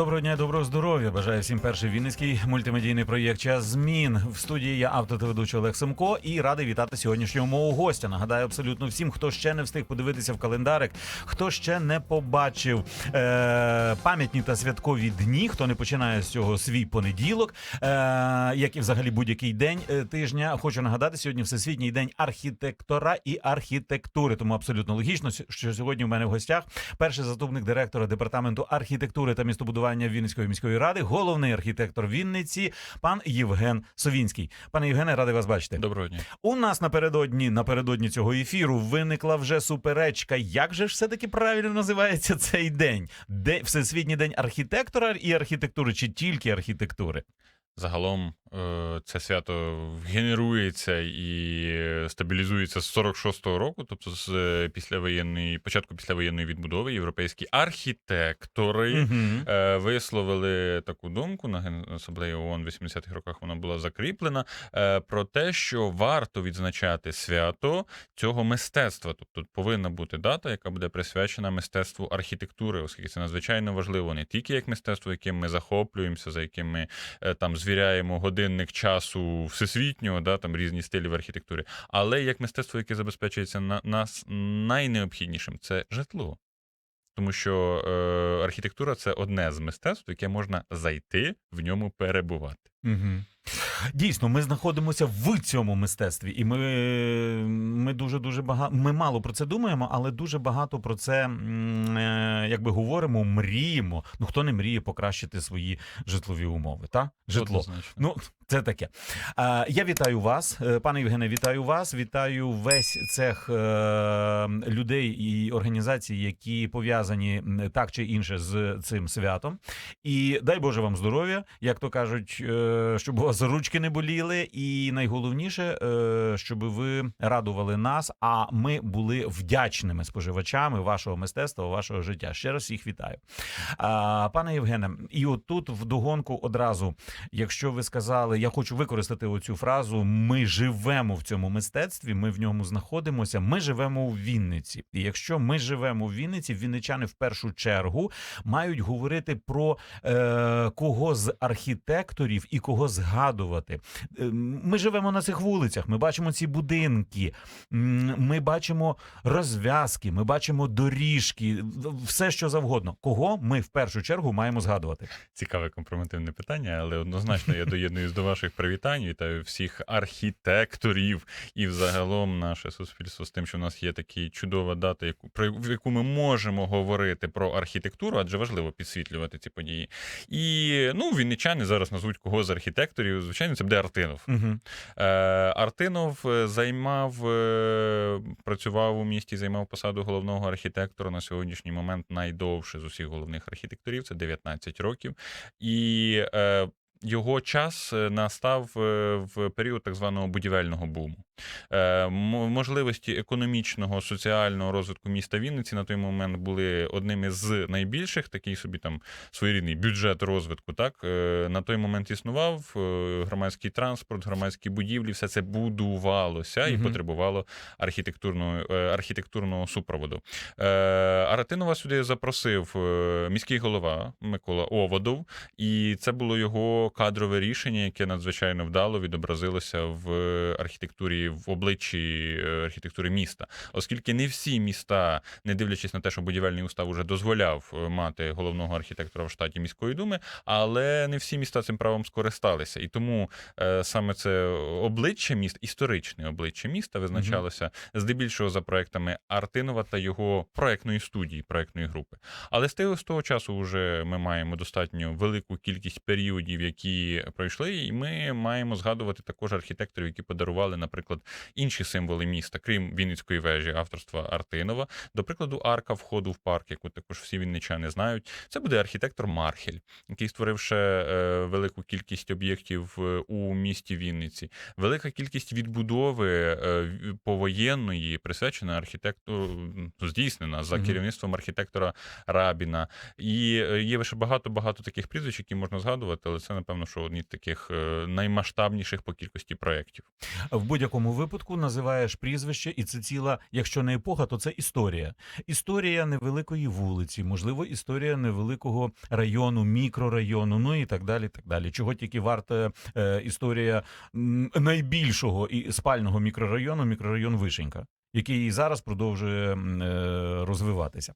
Доброго дня, доброго здоров'я. Бажаю всім перший вінницький мультимедійний проєкт Час змін. В студії я автор та ведучий Олег Семко і радий вітати сьогоднішнього мого гостя. Нагадаю абсолютно всім, хто ще не встиг подивитися в календарик, хто ще не побачив е- пам'ятні та святкові дні, хто не починає з цього свій понеділок, е- як і взагалі будь-який день е, тижня. Хочу нагадати, сьогодні всесвітній день архітектора і архітектури. Тому абсолютно логічно, що сьогодні в мене в гостях перший заступник директора департаменту архітектури та містобудування Вінницької міської ради, головний архітектор Вінниці, пан Євген Совінський. Пане Євгене, радий вас бачити. Доброго дня. У нас напередодні напередодні цього ефіру виникла вже суперечка. Як же ж все таки правильно називається цей день? Де всесвітній день архітектора і архітектури, чи тільки архітектури? Загалом е, це свято генерується і стабілізується з 46-го року, тобто з е, післявоєнної початку післявоєнної відбудови європейські архітектори Мгм. е, висловили таку думку на Генасамблеї ООН в 80-х роках. Вона була закріплена про те, що варто відзначати свято цього мистецтва. Тобто повинна бути дата, яка буде присвячена мистецтву архітектури, оскільки це надзвичайно важливо не тільки як мистецтво, яким ми захоплюємося, за яким ми там звіряємо годинник часу всесвітнього, да, там різні стилі в архітектурі, але як мистецтво, яке забезпечується на нас найнеобхіднішим, це житло. Тому що е, архітектура це одне з мистецтв, яке можна зайти, в ньому перебувати. Угу. Дійсно, ми знаходимося в цьому мистецтві, і ми, ми дуже дуже багато. Ми мало про це думаємо, але дуже багато про це е, якби говоримо, мріємо. Ну хто не мріє покращити свої житлові умови? Та житло. Ну, це таке. Я вітаю вас, е, пане Євгене, вітаю вас. Вітаю весь цех е, людей і організацій, які пов'язані так чи інше з цим святом. І дай Боже вам здоров'я, як то кажуть, щоб у вас ручки не боліли. І найголовніше, е, щоб ви радували нас, а ми були вдячними споживачами вашого мистецтва, вашого життя. Ще раз їх вітаю. Пане Євгене, і отут вдогонку одразу, якщо ви сказали, я хочу використати оцю фразу: ми живемо в цьому мистецтві, ми в ньому знаходимося. Ми живемо у Вінниці. І якщо ми живемо в Вінниці, вінничани в першу чергу мають говорити про е, кого з архітекторів і кого згадувати. Е, Ми живемо на цих вулицях, ми бачимо ці будинки, ми бачимо розв'язки, ми бачимо доріжки, все що завгодно. Кого ми в першу чергу маємо згадувати? Цікаве компроментивне питання, але однозначно я доєднуюсь до ваших привітань. Вітаю всіх архітекторів і взагалом наше суспільство з тим, що в нас є така чудова дата, яку про яку ми можемо говорити про архітектуру, адже важливо підсвітлювати ці події. І ну, вінничани зараз назвуть кого з архітекторів. Звичайно, це буде Артинов. Угу. Е, Артинов е, займав, е, працював у місті, займав посаду головного архітектора на сьогоднішній момент найдовше з усіх головних архітекторів, це 19 років. І е, його час е, настав в період так званого будівельного буму. Е, Можливості економічного, соціального розвитку міста Вінниці на той момент були одними з найбільших, такий собі там своєрідний бюджет розвитку. Так е, на той момент існував е, громадський транспорт, громадські будівлі, все це будувалося і Мгм. потребувало архітектурного, архітектурного супроводу. Аратинова сюди запросив міський голова Микола Оводов, і це було його кадрове рішення, яке надзвичайно вдало відобразилося в архітектурі в обличчі е, архітектури міста, оскільки не всі міста, не дивлячись на те, що будівельний устав уже дозволяв е, мати головного архітектора в штаті міської думи, але не всі міста цим правом скористалися. І тому е, саме це обличчя міст, історичне обличчя міста, визначалося здебільшого за проектами Артинова та його проектної студії, проектної групи. Але з того, з того часу вже ми маємо достатньо велику кількість періодів, які пройшли, і ми маємо згадувати також архітекторів, які подарували, наприклад, інші символи міста, крім Вінницької вежі авторства Артинова. До прикладу, арка входу в парк, яку також всі вінничани знають. Це буде архітектор Мархель, який створив ще велику кількість об'єктів е, у місті Вінниці. Велика кількість відбудови е, повоєнної присвячена архітектору, здійснена за керівництвом архітектора Рабіна. І е, є ще багато-багато таких прізвищ, які можна згадувати, але це, напевно, що одні з таких наймасштабніших по кількості проєктів. В будь-якому будь-якому випадку називаєш прізвище, і це ціла, якщо не епоха, то це історія. Історія невеликої вулиці, можливо, історія невеликого району, мікрорайону, ну і так далі. Так далі. Чого тільки варта е, історія найбільшого і спального мікрорайону, мікрорайон Вишенька, який і зараз продовжує е, розвиватися.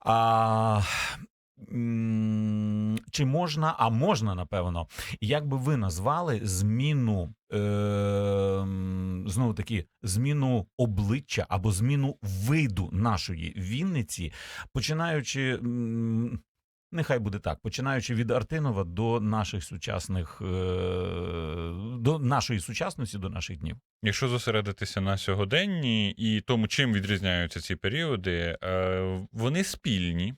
А, чи можна, а можна, напевно, як би ви назвали зміну, е, знову таки, зміну обличчя або зміну виду нашої Вінниці, починаючи. Нехай буде так, починаючи від Артинова до наших сучасних е, до нашої сучасності, до наших днів. Якщо зосередитися на сьогоденні і тому, чим відрізняються ці періоди, е, вони спільні,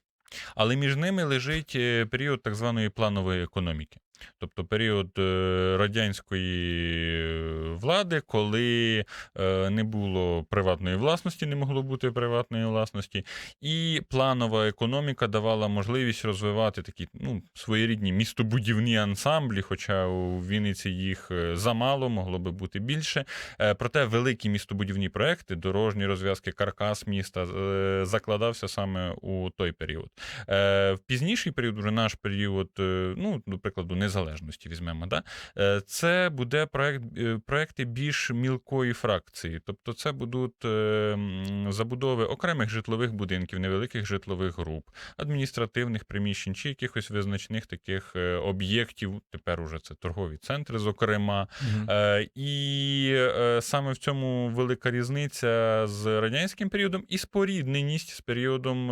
але між ними лежить е, період так званої планової економіки. Тобто період е, радянської влади, коли е, не було приватної власності, не могло бути приватної власності, і планова економіка давала можливість розвивати такі ну, своєрідні містобудівні ансамблі, хоча у Вінниці їх е, замало, могло би бути більше. Е, Проте великі містобудівні проекти, дорожні розв'язки, каркас міста е, закладався саме у той період. Е, В пізніший період, вже наш період, е, ну, до прикладу, незалежності візьмемо. Да? Е, це буде проект, е, проекти більш мілкої фракції, тобто це будуть е, забудови окремих житлових будинків, невеликих житлових груп, адміністративних приміщень чи якихось визначних таких об'єктів. Тепер уже це торгові центри, зокрема. Mm -hmm. І саме в цьому велика різниця з радянським періодом і спорідненість з періодом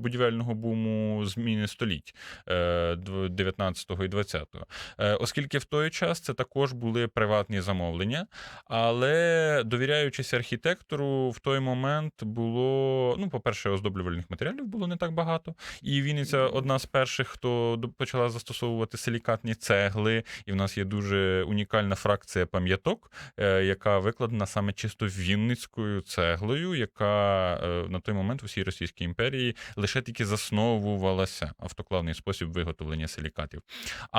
будівельного буму зміни століть 19-го і 20. 2020-го. Е, оскільки в той час це також були приватні замовлення, але довіряючись архітектору, в той момент було ну, по-перше, оздоблювальних матеріалів було не так багато, і Вінниця одна з перших, хто почала застосовувати силікатні цегли. І в нас є дуже унікальна фракція пам'яток, е, яка викладена саме чисто вінницькою цеглою, яка е, на той момент в усій Російській імперії лише тільки засновувалася автоклавний спосіб виготовлення силікатів.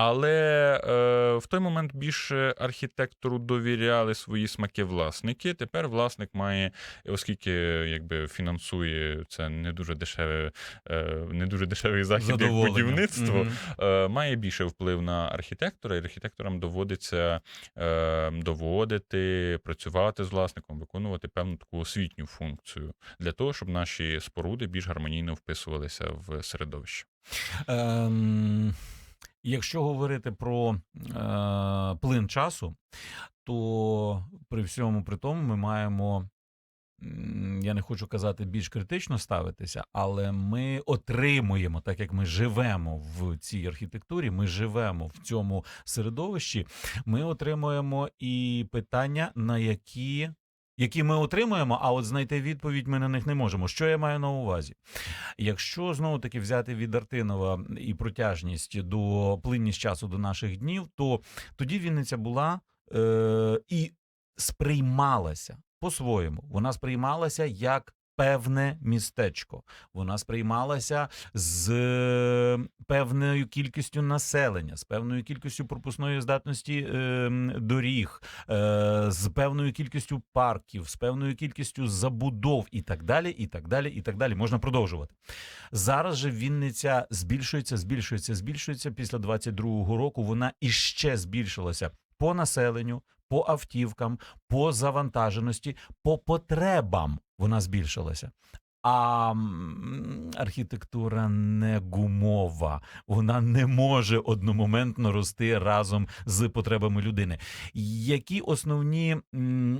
Але е, в той момент більше архітектору довіряли свої смаки власники. Тепер власник має, оскільки якби фінансує це не дуже дешеве, е, не дуже дешевий захід, як будівництво Мгм. е, має більше вплив на архітектора, і архітекторам доводиться е, доводити, працювати з власником, виконувати певну таку освітню функцію для того, щоб наші споруди більш гармонійно вписувалися в середовище. Ем, якщо говорити про е, плин часу, то при всьому при тому ми маємо. Я не хочу казати більш критично ставитися, але ми отримуємо, так як ми живемо в цій архітектурі, ми живемо в цьому середовищі. Ми отримуємо і питання, на які, які ми отримуємо, а от знайти відповідь ми на них не можемо. Що я маю на увазі? Якщо знову таки взяти від Артинова і протяжність до плинність часу до наших днів, то тоді Вінниця була е, і сприймалася по-своєму. Вона сприймалася як певне містечко. Вона сприймалася з е, певною кількістю населення, з певною кількістю пропускної здатності е, доріг, е, з певною кількістю парків, з певною кількістю забудов і так далі, і так далі, і так далі. Можна продовжувати. Зараз же Вінниця збільшується, збільшується, збільшується. Після 22-го року вона іще збільшилася по населенню, по автівкам, по завантаженості, по потребам вона збільшилася. А архітектура не гумова, вона не може одномоментно рости разом з потребами людини. Які основні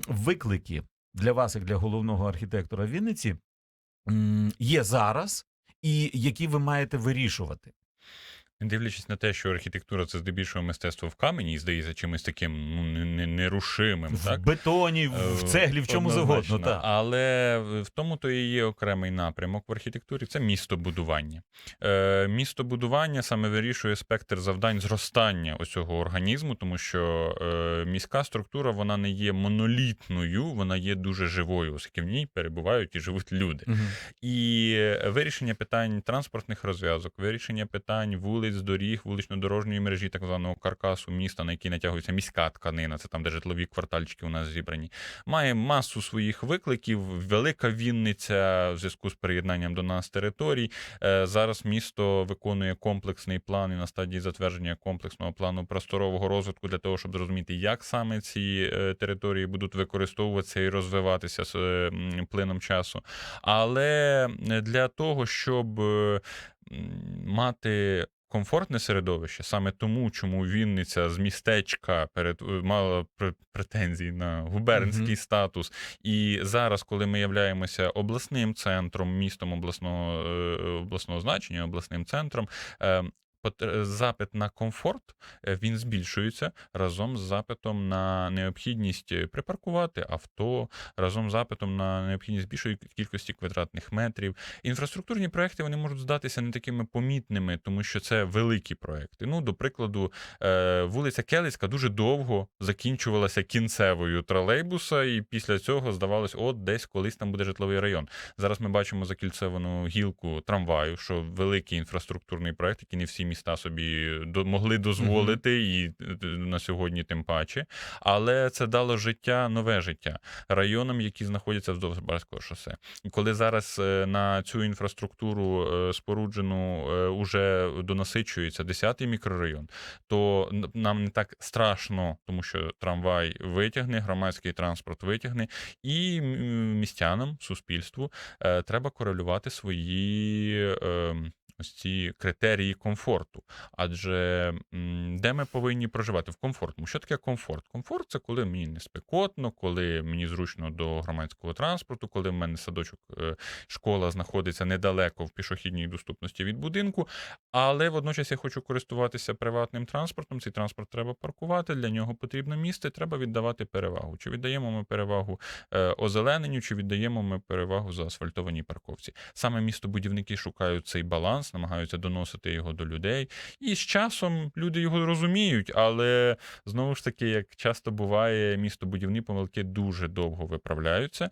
виклики для вас, як для головного архітектора Вінниці, є зараз, і які ви маєте вирішувати? Не Дивлячись на те, що архітектура це здебільшого мистецтво в камені, і здається чимось таким ну, не- не- нерушимим. В так? бетоні, в Е, цеглі, в чому однозначно. завгодно. Так. Але в тому то і є окремий напрямок в архітектурі це містобудування. Е, містобудування саме вирішує спектр завдань зростання оцього організму, тому що е, міська структура вона не є монолітною, вона є дуже живою, оскільки в ній перебувають і живуть люди. Мгм. І вирішення питань транспортних розв'язок, вирішення питань вулиць, вулиць, доріг, вулично-дорожньої мережі, так званого каркасу міста, на який натягується міська тканина, це там, де житлові квартальчики у нас зібрані. Має масу своїх викликів. Велика Вінниця в зв'язку з приєднанням до нас територій. Е, Зараз місто виконує комплексний план і на стадії затвердження комплексного плану просторового розвитку для того, щоб зрозуміти, як саме ці е, території будуть використовуватися і розвиватися з плином часу. Але е, для того, щоб мати. Комфортне середовище саме тому, чому Вінниця з містечка перед е, мала пр- претензії на губернський Мгм. статус. І зараз, коли ми являємося обласним центром, містом обласного е, обласного значення, обласним центром. Е, Запит на комфорт е, він збільшується разом з запитом на необхідність е, припаркувати авто, разом з запитом на необхідність більшої кількості квадратних метрів. Інфраструктурні проекти вони можуть здатися не такими помітними, тому що це великі проекти. Ну, до прикладу, вулиця Келицька дуже довго закінчувалася кінцевою тролейбуса, і після цього здавалось, от десь колись там буде житловий район. Зараз ми бачимо закільцевану гілку трамваю, що великий інфраструктурний проект, який не всі міста собі могли дозволити, і е, на сьогодні тим паче. Але це дало життя, нове життя районам, які знаходяться вздовж Барського шосе. І коли зараз е, на цю інфраструктуру е, споруджену уже донасичується 10-й мікрорайон, то нам не так страшно, тому що трамвай витягне, громадський транспорт витягне, і містянам, суспільству треба корелювати свої. Ось ці критерії комфорту. Адже де ми повинні проживати? В комфортному. Що таке комфорт? Комфорт це коли мені не спекотно, коли мені зручно до громадського транспорту, коли в мене садочок, е, школа знаходиться недалеко в пішохідній доступності від будинку. Але водночас я хочу користуватися приватним транспортом. Цей транспорт треба паркувати. Для нього потрібно місце. Треба віддавати перевагу. Чи віддаємо ми перевагу е, озелененню, чи віддаємо ми перевагу заасфальтованій парковці? Саме містобудівники шукають цей баланс, намагаються доносити його до людей. І з часом люди його розуміють, але знову ж таки, як часто буває, містобудівні помилки дуже довго виправляються.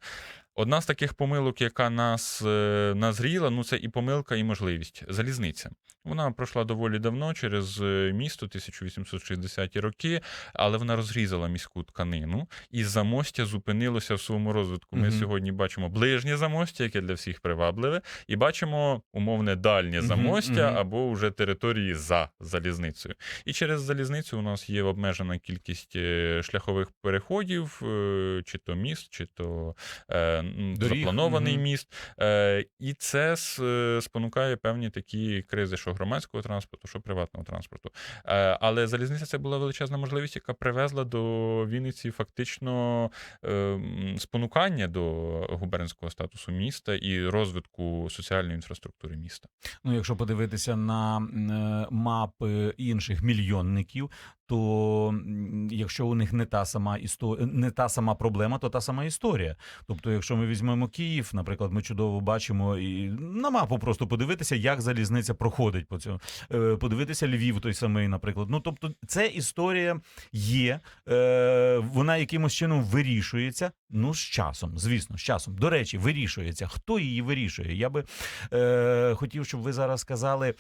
Одна з таких помилок, яка нас е, назріла, ну це і помилка, і можливість. Залізниця. Вона пройшла доволі давно через е, місто 1860-ті роки, але вона розрізала міську тканину, і замостя зупинилося в своєму розвитку. Ми Мгм. сьогодні бачимо ближнє замостя, яке для всіх привабливе, і бачимо умовне дальнє замостя мгм. або вже території за залізницею. І через залізницю у нас є обмежена кількість е, шляхових переходів, чи то міст, чи то Доріг, запланований мгм. міст. Е, І це е, спонукає певні такі кризи, що громадського транспорту, що приватного транспорту. Е, Але залізниця це була величезна можливість, яка привезла до Вінниці фактично е, спонукання до губернського статусу міста і розвитку соціальної інфраструктури міста. Ну, якщо подивитися на е, мапи інших мільйонників, то якщо у них не та сама історія, не та сама проблема, то та сама історія. Тобто, якщо ми візьмемо Київ, наприклад, ми чудово бачимо і на мапу просто подивитися, як залізниця проходить по цьому. Е, Подивитися Львів, той самий, наприклад. Ну тобто, це історія є, е, вона якимось чином вирішується. Ну, з часом, звісно, з часом. До речі, вирішується. Хто її вирішує? Я би е, хотів, щоб ви зараз сказали,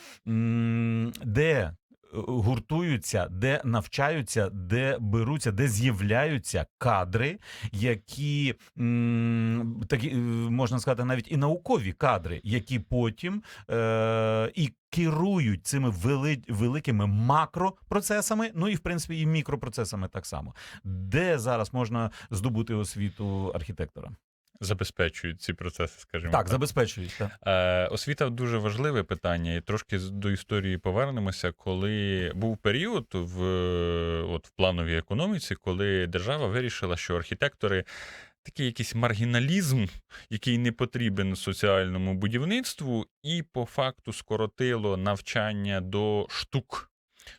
де гуртуються, де навчаються, де беруться, де з'являються кадри, які такі е, можна сказати, навіть і наукові кадри, які потім е, і керують цими вели, великими макропроцесами, ну і в принципі і мікропроцесами так само. Де зараз можна здобути освіту архітектора? Забезпечують ці процеси, скажімо Так, забезпечують. Так. Е, освіта дуже важливе питання, і трошки до історії повернемося, коли був період в, от, в плановій економіці, коли держава вирішила, що архітектори. Такий якийсь маргіналізм, який не потрібен соціальному будівництву, і по факту скоротило навчання до штук.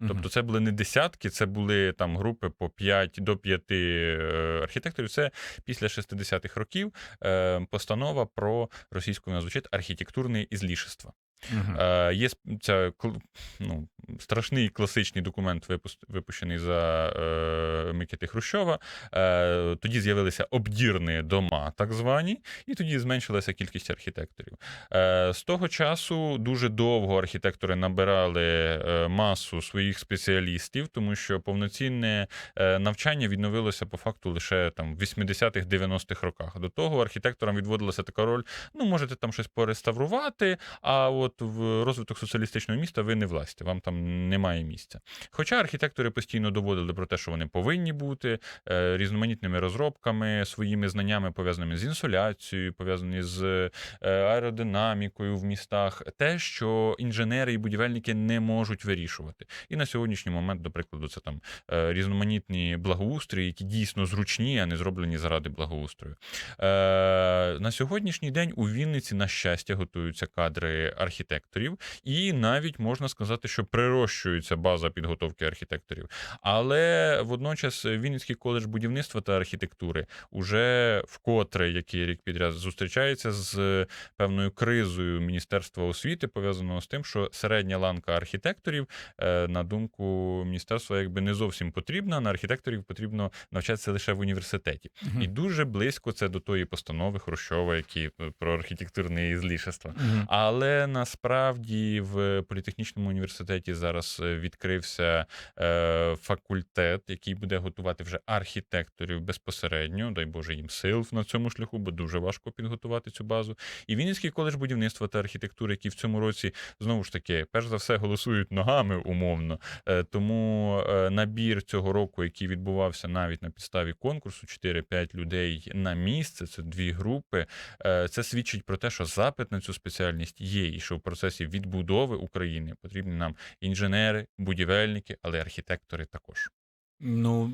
Тобто це були не десятки, це були там групи по 5 до 5 е, архітекторів. Це після 60-х років е, постанова про російську звучить архітектурне ізлішество. Мгм. Е, Є ця ну, страшний класичний документ, випущений за е, Микити Хрущова. Е, тоді з'явилися обдірні дома, так звані, і тоді зменшилася кількість архітекторів. Е, з того часу дуже довго архітектори набирали е, масу своїх спеціалістів, тому що повноцінне е, навчання відновилося по факту лише там в 80-х, 90-х роках. До того архітекторам відводилася така роль: ну можете там щось пореставрувати, а от в розвиток соціалістичного міста ви не власті, вам там немає місця. Хоча архітектори постійно доводили про те, що вони повинні бути е, різноманітними розробками, своїми знаннями пов'язаними з інсоляцією, пов'язані з е, аеродинамікою в містах, те, що інженери і будівельники не можуть вирішувати. І на сьогоднішній момент, до прикладу, це там е, різноманітні благоустрої, які дійсно зручні, а не зроблені заради благоустрою. На сьогоднішній день у Вінниці, на щастя, готуються кадри архітекторів, і навіть можна сказати, що прирощується база підготовки архітекторів. Але водночас Вінницький коледж будівництва та архітектури уже вкотре який рік підряд зустрічається з певною кризою Міністерства освіти, пов'язаного з тим, що середня ланка архітекторів, е, на думку міністерства, якби не зовсім потрібна. На архітекторів потрібно навчатися лише в університеті. Мгм. І дуже близько це до тої постанови Хрущова, які е, про архітектурне злішество. Мгм. Але насправді в політехнічному університеті зараз е, відкрився е, факультет, який буде готувати вже архітекторів безпосередньо. Дай Боже їм сил на цьому шляху, бо дуже важко підготувати цю базу. І Вінницький коледж будівництва та архітектури, які в цьому році знову ж таки, перш за все, голосують ногами умовно. Е, Тому набір цього року, який відбувався навіть на підставі конкурсу, 4-5 людей на місце, це дві групи. Це свідчить про те, що запит на цю спеціальність є, і що в процесі відбудови України потрібні нам інженери, будівельники, але архітектори також. Ну,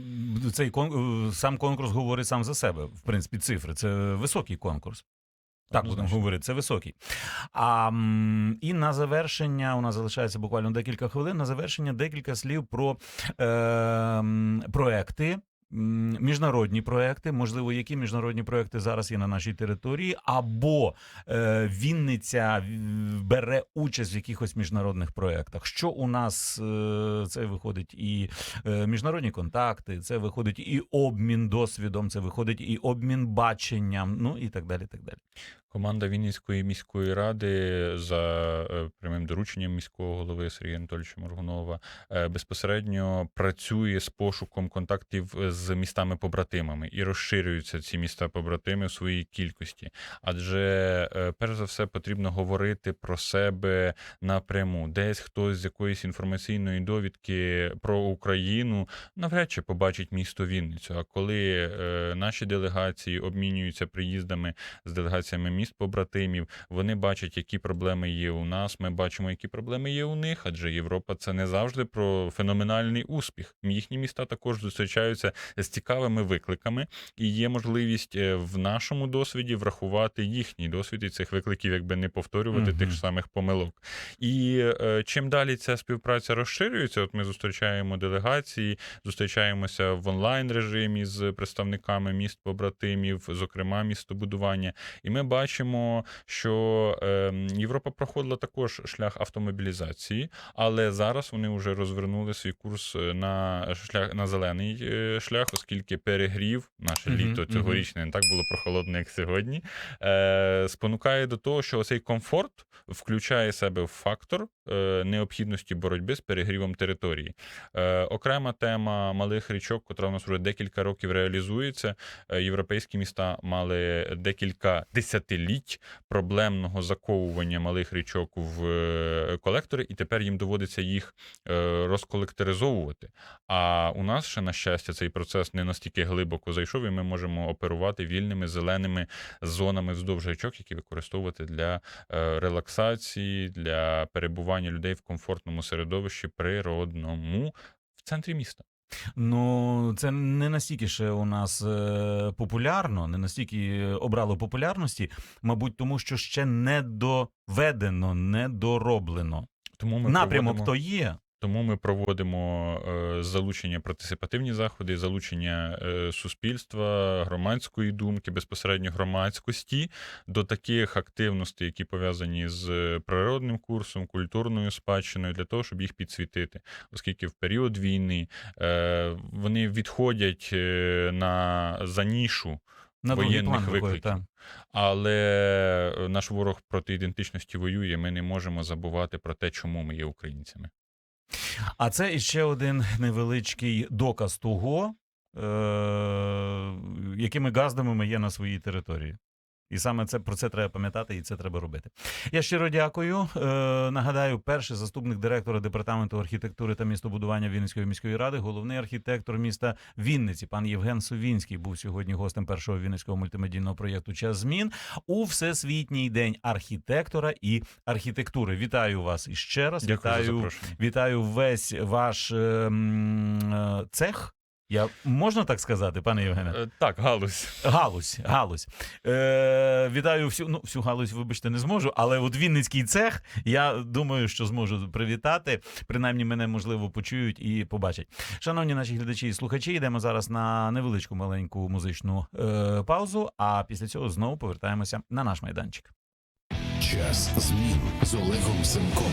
цей кон... е, сам конкурс говорить сам за себе. В принципі, цифри. Це високий конкурс. Так, будемо говорити, це високий. А, і на завершення, у нас залишається буквально декілька хвилин. На завершення декілька слів про е, проекти. Міжнародні проекти, можливо, які міжнародні проекти зараз є на нашій території, або е, Вінниця бере участь в якихось міжнародних проектах. Що у нас е, це виходить і е, міжнародні контакти, це виходить і обмін досвідом, це виходить і обмін баченням, ну і так далі. Так далі. Команда Вінницької міської ради за е, прямим дорученням міського голови Сергія Анатольовича Моргунова е, безпосередньо працює з пошуком контактів з містами-побратимами і розширюються ці міста-побратими в своїй кількості. Адже е, перш за все потрібно говорити про себе напряму. Десь хтось з якоїсь інформаційної довідки про Україну навряд чи побачить місто Вінницю. А коли е, наші делегації обмінюються приїздами з делегаціями міст побратимів. Вони бачать, які проблеми є у нас. Ми бачимо, які проблеми є у них. Адже Європа це не завжди про феноменальний успіх. Їхні міста також зустрічаються з цікавими викликами, і є можливість е, в нашому досвіді врахувати їхній досвід і цих викликів, якби не повторювати Мгм. тих ж самих помилок. І е, чим далі ця співпраця розширюється, от ми зустрічаємо делегації, зустрічаємося в онлайн режимі з представниками міст побратимів, зокрема містобудування. І ми бачимо, що е, Європа проходила також шлях автомобілізації, але зараз вони вже розвернули свій курс на шлях на зелений е, шлях, оскільки перегрів наше Мгм, літо мгм. цьогорічне не так було прохолодне, як сьогодні. Е, спонукає до того, що цей комфорт включає себе в фактор е, необхідності боротьби з перегрівом території. Е, окрема тема малих річок, котра у нас вже декілька років реалізується. Е, європейські міста мали декілька десятиліть проблемного заковування малих річок в е, колектори, і тепер їм доводиться їх е, розколекторизовувати. А у нас ще, на щастя, цей процес не настільки глибоко зайшов, і ми можемо оперувати вільними зеленими зонами вздовж річок, які використовувати для е, релаксації, для перебування людей в комфортному середовищі природному в центрі міста. Ну, це не настільки ще у нас е, популярно, не настільки обрало популярності, мабуть, тому що ще не доведено, не дороблено. Тому ми Напрямок проводимо- то є. Тому ми проводимо е, залучення партисипативні заходи, залучення е, суспільства, громадської думки, безпосередньо громадськості до таких активностей, які пов'язані з природним курсом, культурною спадщиною, для того, щоб їх підсвітити, оскільки в період війни е, вони відходять на за нішу На воєнних викликів. так. Але наш ворог проти ідентичності воює. Ми не можемо забувати про те, чому ми є українцями. А це іще один невеличкий доказ того, е- якими газдами ми є на своїй території. І саме це про це треба пам'ятати, і це треба робити. Я щиро дякую. Е, нагадаю, перший заступник директора департаменту архітектури та містобудування Вінницької міської ради, головний архітектор міста Вінниці, пан Євген Совінський, був сьогодні гостем першого вінницького мультимедійного проєкту Час змін у всесвітній день архітектора і архітектури. Вітаю вас іще раз. Дякую вітаю запрошення. Вітаю весь ваш е, е, цех. Я можна так сказати, пане Євгене? Е, Так, галузь. Галузь, галузь. Е, вітаю всю. Ну, всю галузь, вибачте, не зможу, але от Вінницький цех, я думаю, що зможу привітати. Принаймні, мене можливо почують і побачать. Шановні наші глядачі і слухачі, йдемо зараз на невеличку маленьку музичну е, паузу. А після цього знову повертаємося на наш майданчик. Час змін з Олегом Семком.